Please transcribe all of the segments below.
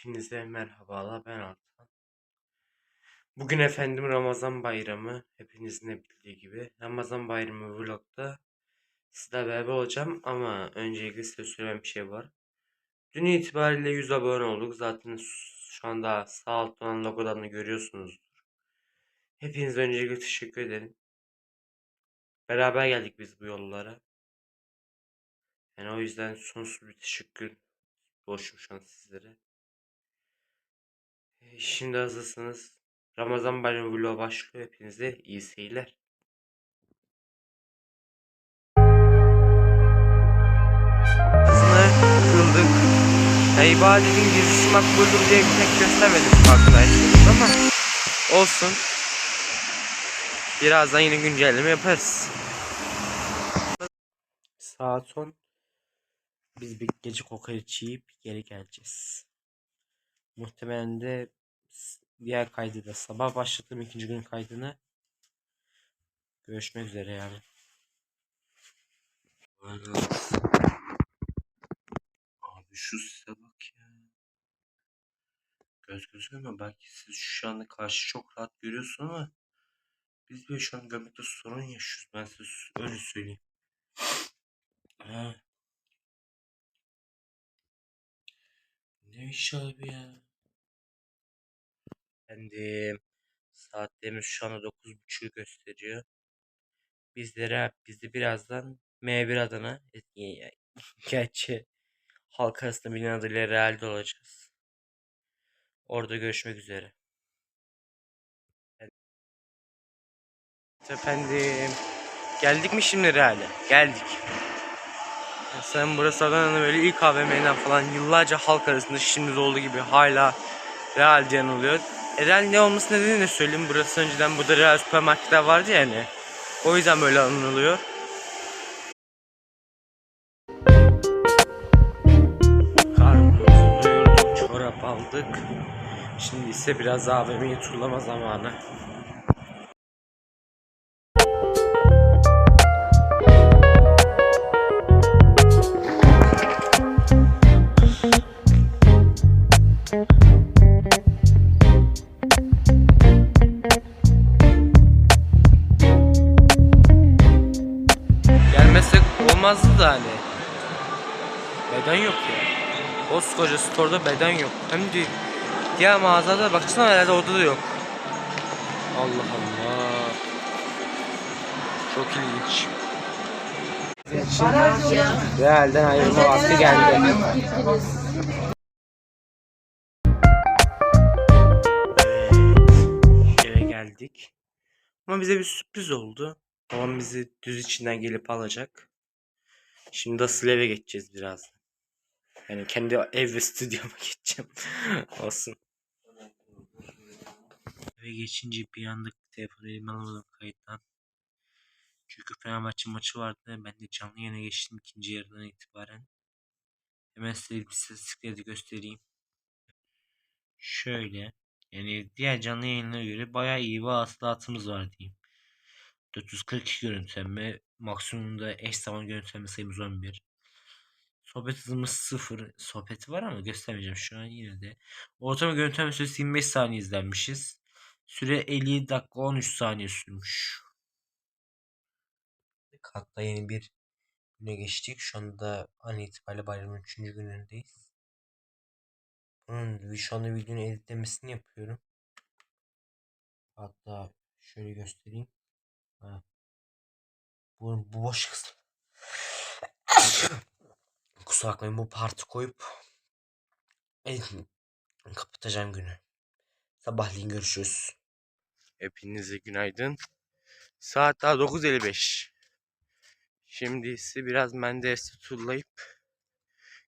Hepinize merhabalar ben Altan. Bugün efendim Ramazan bayramı hepinizin de bildiği gibi. Ramazan bayramı vlogda sizlerle beraber olacağım ama öncelikle size söyleyen bir şey var. Dün itibariyle 100 abone olduk. Zaten şu anda sağ alttan logodan da görüyorsunuzdur. Hepinize öncelikle teşekkür ederim. Beraber geldik biz bu yollara. Yani o yüzden sonsuz bir teşekkür borçluyum şu an sizlere. Şimdi hazırsanız Ramazan bayramı vlogu başlıyor. Hepinize iyi seyirler. Kıldık. Ya ibadetin gizlisi makbuldür diye pek göstermedim farkındaysanız ama olsun. Birazdan yine güncelleme yaparız. Saat 10. Biz bir gece kokoreç yiyip geri geleceğiz. Muhtemelen de diğer kaydı da sabah başlattım ikinci gün kaydını. Görüşmek üzere yani. Abi şu size bak ya. Göz gözüme ama belki siz şu anda karşı çok rahat görüyorsun ama biz böyle şu an görmekte sorun yaşıyoruz. Ben size öyle söyleyeyim. Ha. Ne iş abi ya? Efendim saatlerimiz şu anda 9.30'u gösteriyor. Bizlere bizi birazdan M1 adına gerçi halk arasında bilinen adıyla Real'de olacağız. Orada görüşmek üzere. Efendim geldik mi şimdi Real'e? Geldik. Sen burası Adana'nın böyle ilk AVM'den falan yıllarca halk arasında şimdi olduğu gibi hala Real diye anılıyor. Real ne olması nedeni de söyleyeyim. Burası önceden burada Real süpermarketler vardı ya hani. O yüzden böyle anılıyor. Karnımızı doyurduk, çorap aldık. Şimdi ise biraz AVM'yi turlama zamanı. Olmazdı da hani. Beden yok ya. Koskoca store'da beden yok. Hem de diğer mağazada baksana herhalde orada da yok. Allah Allah. Çok ilginç. Realden ayrılma vakti geldi. Eve geldik. Ama bize bir sürpriz oldu. Babam bizi düz içinden gelip alacak. Şimdi asıl eve geçeceğiz biraz. Yani kendi ev ve stüdyoma geçeceğim. Olsun. Eve geçince bir anda telefonu elime alamadım kayıttan. Çünkü Fenerbahçe maçı vardı. Ben de canlı yayına geçtim ikinci yarıdan itibaren. Hemen size bir istatistikleri göstereyim. Şöyle. Yani diğer canlı yayınlara göre bayağı iyi bir hasılatımız var diyeyim. 442 görüntülenme. Maksimumda eş zaman görüntülenme sayımız 11. Sohbet hızımız 0. Sohbeti var ama göstermeyeceğim şu an yine de. Ortalama görüntüleme süresi 25 saniye izlenmişiz. Süre 50 dakika 13 saniye sürmüş. Hatta yeni bir güne geçtik. Şu anda an itibariyle bayramın 3. günündeyiz. Bunun şu anda videonun editlemesini yapıyorum. Hatta şöyle göstereyim. Bu, boş kısım. Kusura bakmayın bu parti koyup kapatacağım günü. Sabahleyin görüşürüz. Hepinize günaydın. Saat daha 9.55. Şimdi ise biraz Mendes'i turlayıp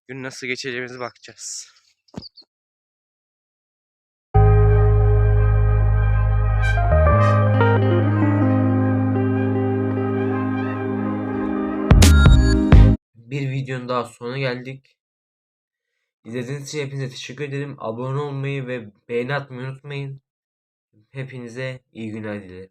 gün nasıl geçeceğimize bakacağız. Videonun daha sonuna geldik. İzlediğiniz için hepinize teşekkür ederim. Abone olmayı ve beğeni atmayı unutmayın. Hepinize iyi günler dilerim.